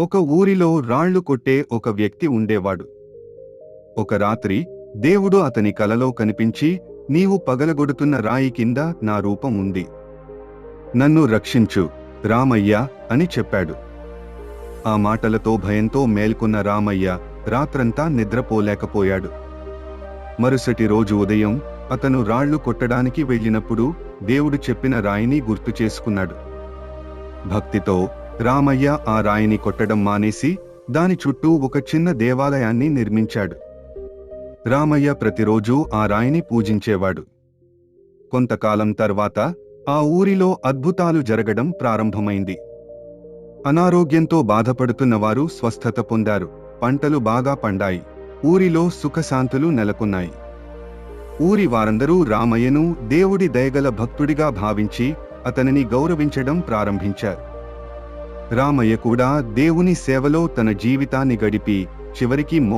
ఒక ఊరిలో రాళ్ళు కొట్టే ఒక వ్యక్తి ఉండేవాడు. ఒక రాత్రి దేవుడు అతని కలలో కనిపించి నీవు పగలగొడుతున్న రాయి కింద నా రూపం ఉంది. నన్ను రక్షించు రామయ్య అని చెప్పాడు. ఆ మాటలతో భయంతో మేల్కొన్న రామయ్య రాత్రంతా నిద్రపోలేకపోయాడు. మరుసటి రోజు ఉదయం అతను రాళ్ళు కొట్టడానికి వెళ్ళినప్పుడు దేవుడు చెప్పిన రాయిని గుర్తు చేసుకున్నాడు. భక్తితో రామయ్య ఆ రాయిని కొట్టడం మానేసి దాని చుట్టూ ఒక చిన్న దేవాలయాన్ని నిర్మించాడు. రామయ్య ప్రతిరోజూ ఆ రాయిని పూజించేవాడు. కొంతకాలం తర్వాత ఆ ఊరిలో అద్భుతాలు జరగడం ప్రారంభమైంది. అనారోగ్యంతో బాధపడుతున్న వారు స్వస్థత పొందారు. పంటలు బాగా పండాయి. ఊరిలో సుఖశాంతులు నెలకొన్నాయి. ఊరి వారందరూ రామయ్యను దేవుడి దయగల భక్తుడిగా భావించి అతనిని గౌరవించడం ప్రారంభించారు. రామయ్య కూడా దేవుని సేవలో తన జీవితాన్ని గడిపి చివరికి మో